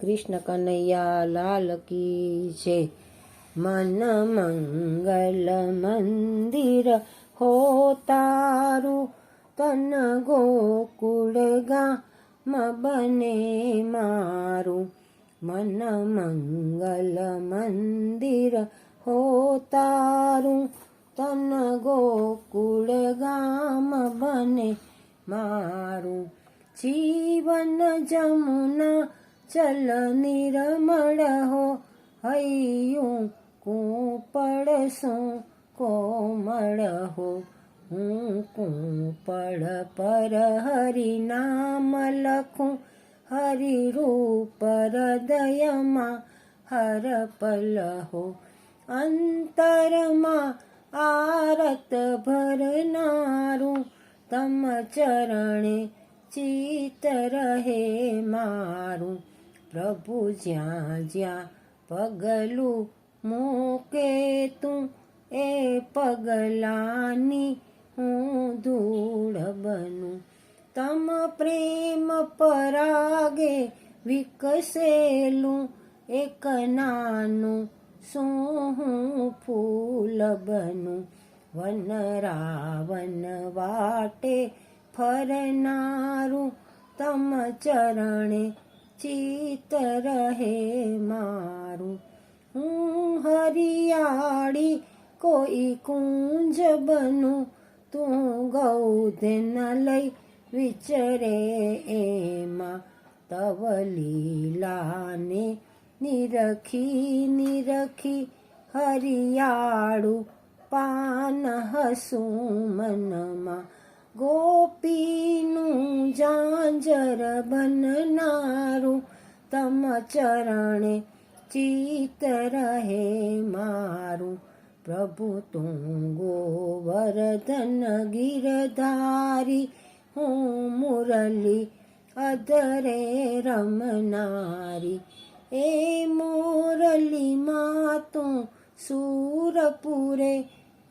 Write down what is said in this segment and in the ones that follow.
કૃષ્ણ કનૈયા લાલ કી છે મન મંગલ મંદિર હો તારું. તન ગોકુળ ગામ બને મારું. મન મંગલ મંદિર હો તારું. તન ગોકુળ ગામ બને મારું. જીવન જમુના ચલ નિરમળ હો હૈયું કૂપળ શું કોમળ હો હું કૂપળ પર હરિ નામ લખું હરિ રૂપ હૃદયમાં હર પલ હો અંતરમાં આરત ભરનારું તમ ચરણે ચિત રહે મારું પ્રભુ જ્યાં જ્યાં પગલું મૂકે તું, એ પગલાની હું ધૂળ બનું. તમ પ્રેમ પરાગે વિકસેલું એક નાનું શું હું ફૂલ બનું. વન રાવન વાટે ફરનારું તમ ચરણે ચિત રહે મારું. હું હરિયાળી કોઈ કુંજ બનું. તું ગૌધન લઈ વિચરે એમાં. તવ લીલાને નિરખી નિરખી હરિયાળું પાન હસું મનમાં. ગોપીનું જાંજર બનનારું તમ ચરણે ચિત રહે મારું. પ્રભુ તું ગોવર્ધન ગિરધારી, હું મુરલી અધરે રમનારી. એ મોરલીમાં તું સૂરપુરે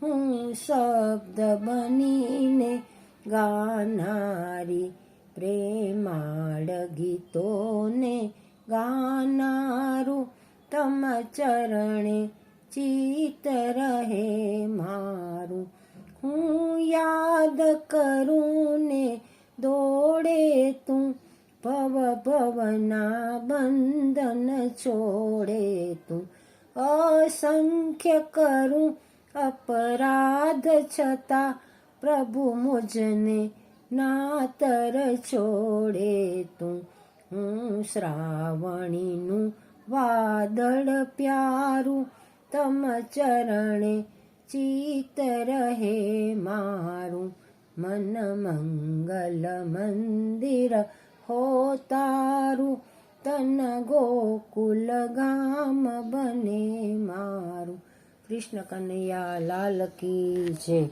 હું શબ્દ બનીને ગાનારી પ્રેમાળ ગીતોને ગાનારું તમ ચરણે ચિત રહે મારું. હું યાદ કરું ને દોડે તું, ભવ ભવના બંધન છોડે તું. અસંખ્ય કરું અપરાધ છતાં પ્રભુ મુજને નાતર છોડે તું. હું શ્રાવણીનું વાદળ પ્યારું, તમ ચરણે ચિત રહે મારું. મન મંગલ મંદિર હો તારું, તન ગોકુલ ગામ બને મારું. કૃષ્ણ કનૈયા લાલ કી જય.